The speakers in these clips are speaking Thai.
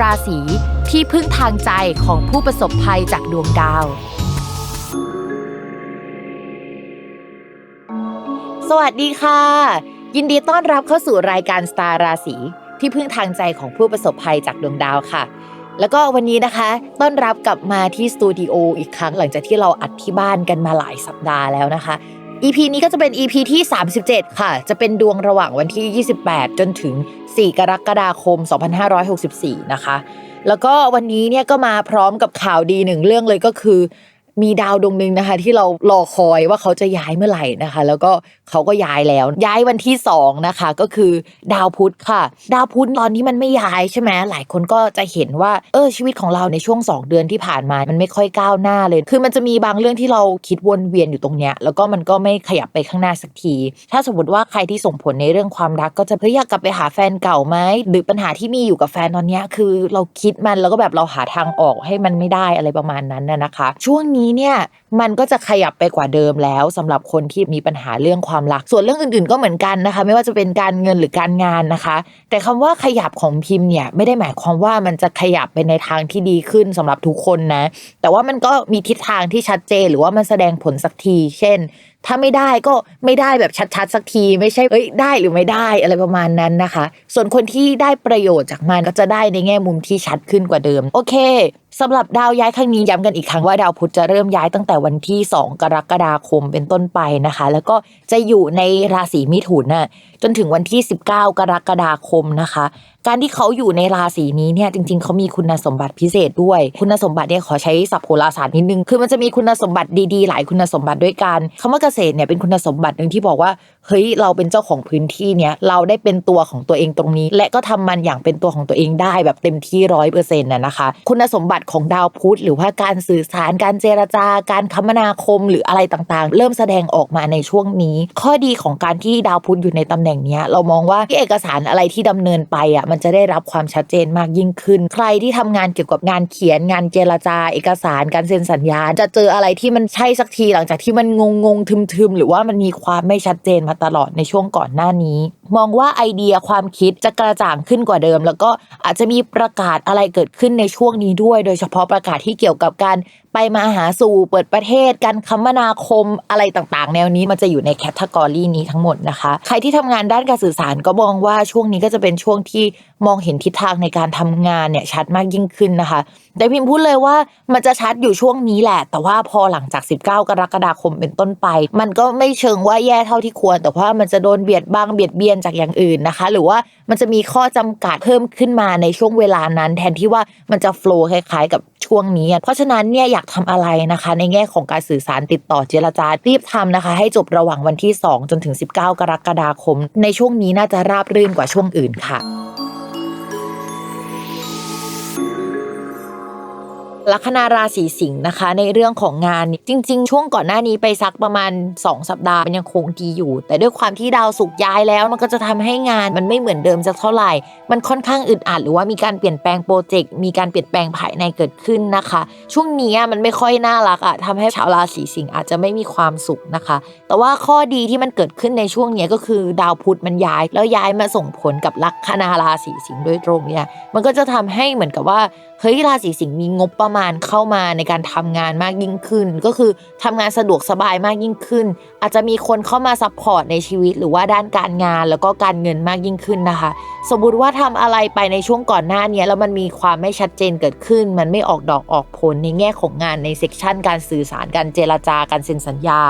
ราศีที่พึ่งทางใจของผู้ประสบภัยจากดวงดาว สวัสดีค่ะ ยินดีต้อนรับเข้าสู่รายการสตาร์ราศีที่พึ่งทางใจของผู้ประสบภัยจากดวงดาวค่ะ แล้วก็วันนี้นะคะ ต้อนรับกลับมาที่สตูดิโออีกครั้งหลังจากที่เราอัดที่บ้านกันมาหลายสัปดาห์แล้วนะคะ EP นี้ก็จะเป็น EP ที่ 37 ค่ะ จะเป็นดวงระหว่างวันที่ 28 จนถึง 4 กรกฎาคม 2564 นะคะ แล้วก็วันนี้เนี่ยก็มาพร้อมกับข่าวดีหนึ่งเรื่องเลยก็คือ มีดาวดวงหนึ่งนะคะ ที่เรารอคอยว่าเขาจะย้ายเมื่อไหร่นะคะ แล้วก็เขาก็ย้ายแล้ว ย้ายวันที่2นะคะก็คือดาวพุธค่ะ ดาวพุธตอนที่มันไม่ย้ายใช่ไหมหลายคนก็จะเห็นว่าเออชีวิตของเราในช่วง 2 เดือนที่ผ่านมามันไม่ค่อยก้าวหน้าเลย คือมันจะมีบางเรื่องที่เราคิดวนเวียนอยู่ตรงเนี้ยแล้วก็มันก็ไม่ขยับไปข้างหน้าสักที ถ้าสมมติว่าใครที่ส่งผลในเรื่องความรัก ก็จะเฮ้ยอยากกลับไปหาแฟนเก่าไหมหรือปัญหาที่มีอยู่กับแฟนตอนเนี้ยคือเราคิดมันแล้วก็แบบเราหาทางออกให้มันไม่ได้อะไรประมาณนั้นนะคะ ช่วงนี้เนี่ยมันก็จะขยับไปกว่าเดิมแล้วสำหรับคนที่มีปัญหาเรื่องความรัก ส่วนเรื่องอื่นๆก็เหมือนกันนะคะ ไม่ว่าจะเป็นการเงินหรือการงานนะคะ แต่คำว่าขยับของพิมพ์เนี่ยไม่ได้หมายความว่ามันจะขยับไปในทางที่ดีขึ้นสำหรับทุกคนนะ แต่ว่ามันก็มีทิศทางที่ชัดเจนหรือว่ามันแสดงผลสักที เช่น ถ้าไม่ได้ก็ไม่ได้แบบชัดๆ สักทีไม่ใช่เอ้ยได้หรือไม่ได้อะไรประมาณนั้นนะคะ ส่วนคนที่ได้ประโยชน์จากมันก็จะได้ในแง่มุมที่ชัดขึ้นกว่าเดิม โอเคสำหรับดาวย้ายครั้งนี้ย้ำกันอีกครั้งว่าดาวพุธจะเริ่มย้ายตั้งแต่วันที่ 2 กรกฎาคมเป็นต้นไปนะคะ แล้วก็จะอยู่ในราศีมิถุนน่ะ จนถึงวันที่ 19 กรกฎาคมนะคะ การที่เขาอยู่ในราศีนี้เนี่ยจริง ๆ เขามีคุณสมบัติพิเศษด้วย คุณสมบัติเนี่ยขอใช้ศัพท์โหราศาสตร์นิดนึง คือมันจะมีคุณสมบัติดีๆ หลายคุณสมบัติด้วยกันคำว่าเกษตรเนี่ยเป็นคุณสมบัติหนึ่งที่บอกว่าเฮ้ยเราเป็นเจ้าของพื้นที่เนี่ยเราได้เป็นตัวของตัวเองตรงนี้ และก็ทำมันอย่างเป็นตัวของตัวเองได้แบบเต็มที่ร้อยเปอร์เซ็นต์น่ะนะคะ คุณสมบัติของดาวพุธหรือว่าการสื่อสารการเจรจาการคมนาคมหรืออะไรต่างๆ เริ่มแสดงออกมาในช่วงนี้ ข้อดีของการที่ดาวพุธอยู่ในตำแหน่งเนี้ยเรามองว่าที่เอกสารอะไรที่ดำเนินไปอะมันจะได้รับความชัดเจนมากยิ่งขึ้น ใครที่ทำงานเกี่ยวกับงานเขียนงานเจรจา เอกสารการเซ็นสัญญา จะเจออะไรที่มันใช่สักทีหลังจากที่มันงงงๆทึมๆหรือว่ามันมีความไม่ชัดเจนมาตลอดในช่วงก่อนหน้านี้มองว่าไอเดียความคิดจะกระจ่างขึ้นกว่าเดิม แล้วก็อาจจะมีประกาศอะไรเกิดขึ้นในช่วงนี้ด้วย โดยเฉพาะประกาศที่เกี่ยวกับการไปมาหาสู่เปิดประเทศ การคมนาคมอะไรต่างๆ แนวนี้มันจะอยู่ในแคตตากรีนี้ทั้งหมดนะคะ ใครที่ทำงานด้านการสื่อสารก็มองว่าช่วงนี้ก็จะเป็นช่วงที่ มองเห็นทิศทางในการทำงานเนี่ยชัดมากยิ่งขึ้นนะคะแต่พิมพ์พูดเลยว่ามันจะชัดอยู่ช่วงนี้แหละ แต่ว่าพอหลังจาก 19 กรกฎาคมเป็นต้นไป มันก็ไม่เชิงว่าแย่เท่าที่ควร แต่ว่ามันจะโดนเบียดบ้างเบียดเบียนจากอย่างอื่นนะคะ หรือว่ามันจะมีข้อจำกัดเพิ่มขึ้นมาในช่วงเวลานั้น แทนที่ว่ามันจะโฟล์คล้ายๆ กับช่วงนี้ เพราะฉะนั้นเนี่ยอยากทำอะไรนะคะ ในแง่ของการสื่อสารติดต่อเจรจารีบทำนะคะ ให้จบระหว่างวันที่ 2 จนถึง 19 กรกฎาคม ในช่วงนี้น่าจะราบรื่นกว่าช่วงอื่นค่ะ ลัคนาราศีสิงห์นะคะ ในเรื่องของงานจริง ๆ ช่วงก่อนหน้านี้ไปสักประมาณ 2 สัปดาห์มันยังคงดีอยู่ แต่ด้วยความที่ดาวสุกย้ายแล้วมันก็จะทำให้งานมันไม่เหมือนเดิมสักเท่าไหร่ มันค่อนข้างอึดอัดหรือว่ามีการเปลี่ยนแปลงโปรเจกต์มีการเปลี่ยนแปลงภายในเกิดขึ้นนะคะ ช่วงนี้มันไม่ค่อยน่ารักอะทำให้ชาวราศีสิงห์อาจจะไม่มีความสุขนะคะ แต่ว่าข้อดีที่มันเกิดขึ้นในช่วงนี้ก็คือดาวพุธมันย้าย แล้วย้ายมาส่งผลกับลัคนาราศีสิงห์โดยตรงเนี่ยมันก็จะทำให้เหมือนกับว่า เฮ้ยราศีสิงห์มีงบประมาณเข้ามาในการทำงานมากยิ่งขึ้น ก็คือทำงานสะดวกสบายมากยิ่งขึ้น อาจจะมีคนเข้ามาซัพพอร์ตในชีวิตหรือว่าด้านการงานแล้วก็การเงินมากยิ่งขึ้นนะคะ สมมติว่าทำอะไรไปในช่วงก่อนหน้านี้แล้วมันมีความไม่ชัดเจนเกิดขึ้น มันไม่ออกดอกออกผลในแง่ของงานในเซกชันการสื่อสารการเจรจาการเซ็นสัญญา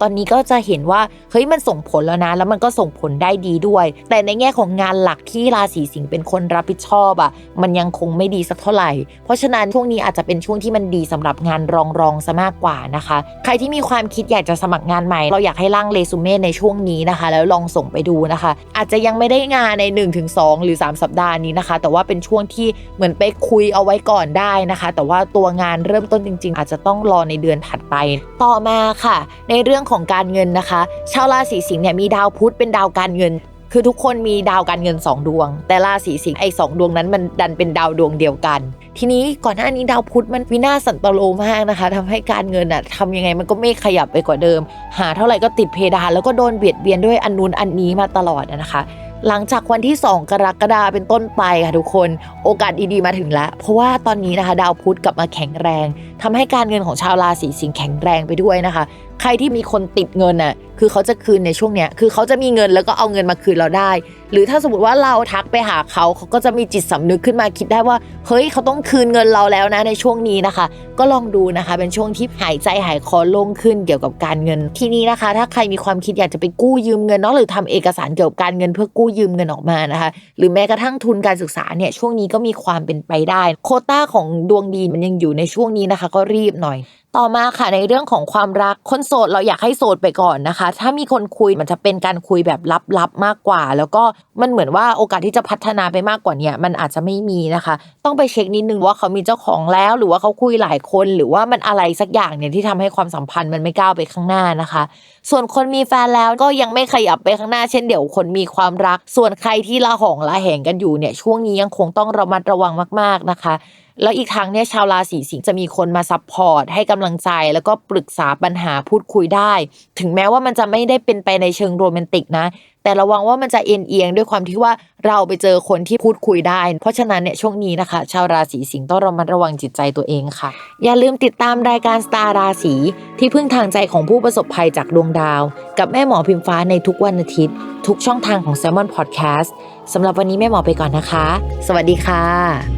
ตอนนี้ก็จะเห็นว่าเฮ้ยมันส่งผลแล้วนะ แล้วมันก็ส่งผลได้ดีด้วย แต่ในแง่ของงานหลักที่ราศีสิงห์เป็นคนรับผิดชอบอะมันยังคงไม่ดีสักเท่าไหร่เพราะฉะนั้นช่วงนี้อาจจะเป็นช่วงที่มันดีสำหรับงานรองรองซะมากกว่านะคะ ใครที่มีความคิดอยากจะสมัครงานใหม่ เราอยากให้ร่างเรซูเม่ในช่วงนี้นะคะ แล้วลองส่งไปดูนะคะ อาจจะยังไม่ได้งานใน 1-2 หรือ 3 สัปดาห์นี้นะคะ แต่ว่าเป็นช่วงที่เหมือนไปคุยเอาไว้ก่อนได้นะคะ แต่ว่าตัวงานเริ่มต้นจริง ๆ อาจจะต้องรอในเดือนถัดไป ต่อมาค่ะ ในเรื่องของการเงินนะคะ ชาวราศีสิงห์เนี่ยมีดาวพุธเป็นดาวการเงินคือทุกคนมีดาวการเงิน 2 ดวง แต่ราศีสิงห์ไอ้สองดวงนั้นมันดันเป็นดาวดวงเดียวกัน ทีนี้ก่อนหน้านี้ดาวพุธมันวินาศสันตโลมากนะคะทำให้การเงินอะทำยังไงมันก็ไม่ขยับไปกว่าเดิม หาเท่าไหร่ก็ติดเพดานแล้วก็โดนเบียดเบียนด้วยอันนู้นอันนี้มาตลอดนะคะหลังจากวันที่ 2 กรกฎาเป็นต้นไปค่ะทุกคน โอกาสดีๆมาถึงแล้ว เพราะว่าตอนนี้นะคะ ดาวพุธกลับมาแข็งแรงทำให้การเงินของชาวราศีสิงห์แข็งแรงไปด้วยนะคะ ใครที่มีคนติดเงินน่ะ คือเขาจะคืนในช่วงเนี้ยคือเขาจะมีเงินแล้วก็เอาเงินมาคืนเราได้ หรือถ้าสมมติว่าเราทักไปหาเขาเขาก็จะมีจิตสำนึกขึ้นมาคิดได้ว่า เฮ้ยเขาต้องคืนเงินเราแล้วนะในช่วงนี้นะคะ ก็ลองดูนะคะ เป็นช่วงที่หายใจหายคอโล่งขึ้นเกี่ยวกับการเงิน ทีนี้นะคะ ถ้าใครมีความคิดอยากจะไปกู้ยืมเงินเนาะหรือทำเอกสารเกี่ยวกับการเงินเพื่อกู้ยืมเงินออกมานะคะ หรือแม้กระทั่งทุนการศึกษาเนี่ยช่วงนี้ก็มีความเป็นไปได้ โคต้าของดวงดีมันยังอยู่ในช่วงนี้นะคะ ก็รีบหน่อย ต่อมาค่ะในเรื่องของความรักคนโสดเราอยากให้โสดไปก่อนนะคะถ้ามีคนคุยมันจะเป็นการคุยแบบลับๆมากกว่า แล้วก็มันเหมือนว่าโอกาสที่จะพัฒนาไปมากกว่านี้มันอาจจะไม่มีนะคะ ต้องไปเช็คนิดนึงว่าเขามีเจ้าของแล้ว หรือว่าเขาคุยหลายคนหรือว่ามันอะไรสักอย่างเนี่ยที่ทำให้ความสัมพันธ์มันไม่ก้าวไปข้างหน้านะคะ ส่วนคนมีแฟนแล้วก็ยังไม่ขยับไปข้างหน้า เช่นเดียวคนมีความรัก ส่วนใครที่ละหองละแหงกันอยู่เนี่ยช่วงนี้ยังคงต้องระมัดระวังมาก ๆนะคะ แล้วอีกทางเนี่ยชาวราศีสิงห์จะมีคนมาซัพพอร์ตให้กำลังใจ แล้วก็ปรึกษาปัญหาพูดคุยได้ ถึงแม้ว่ามันจะไม่ได้เป็นไปในเชิงโรแมนติกนะ แต่ระวังว่ามันจะเอียงเอียงด้วยความที่ว่าเราไปเจอคนที่พูดคุยได้ เพราะฉะนั้นเนี่ยช่วงนี้นะคะ ชาวราศีสิงห์ต้องระมัดระวังจิตใจตัวเองค่ะ อย่าลืมติดตามรายการสตาร์ราศีที่พึ่งทางใจของผู้ประสบภัยจากดวงดาว กับแม่หมอพิมฟ้าในทุกวันอาทิตย์ ทุกช่องทางของ s ซ l m o n Podcast สำหรับวันนี้แม่หมอไปก่อนนะคะ สวัสดีค่ะ